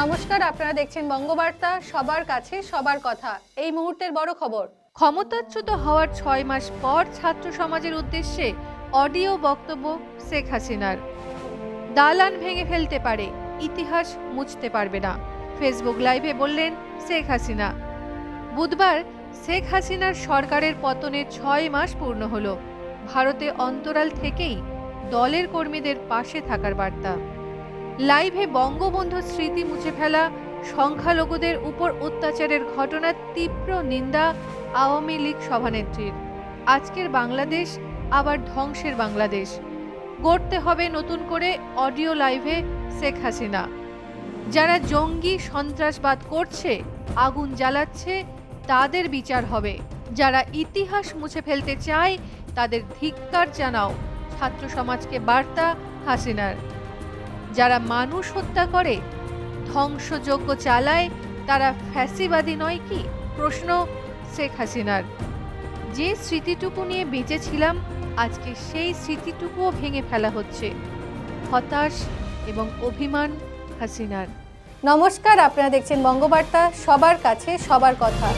নমস্কার, আপনারা দেখছেন বঙ্গবার্তা, সবার কাছে সবার কথা। এই মুহূর্তের বড় খবর। ক্ষমতাচ্যুত হওয়ার ছয় মাস পর ছাত্র সমাজের উদ্দেশ্যে অডিও বক্তব্য শেখ হাসিনার। দালান ভেঙে ফেলতে পারে, ইতিহাস মুছতে পারবে না। ফেসবুক লাইভে বললেন শেখ হাসিনা। বুধবার শেখ হাসিনার সরকারের পতনের ছয় মাস পূর্ণ হলো। ভারতে অন্তরাল থেকেই দলের কর্মীদের পাশে থাকার বার্তা। লাইভে বঙ্গবন্ধুর স্মৃতি মুছে ফেলা, সংখ্যালঘুদের উপর অত্যাচারের ঘটনার তীব্র নিন্দা আওয়ামী লীগ সভানেত্রীর। আজকের বাংলাদেশ আবার ধ্বংসের বাংলাদেশ। গড়তে হবে নতুন করে অডিও লাইভে শেখ হাসিনা। যারা জঙ্গি সন্ত্রাসবাদ করছে, আগুন জ্বালাচ্ছে, তাদের বিচার হবে। যারা ইতিহাস মুছে ফেলতে চায়, তাদের ধিক্কার জানাও। ছাত্র সমাজকে বার্তা হাসিনার। যারা মানুষ হত্যা করে, ধ্বংসযজ্ঞ চালায়, তারা ফ্যাসিবাদী নয় কি? প্রশ্ন শেখ হাসিনার। যে স্মৃতিটুকু নিয়ে বেঁচেছিলাম, আজকে সেই স্মৃতিটুকুও ভেঙে ফেলা হচ্ছে। হতাশ এবং অভিমান হাসিনার। নমস্কার, আপনারা দেখছেন বঙ্গবার্তা, সবার কাছে সবার কথা।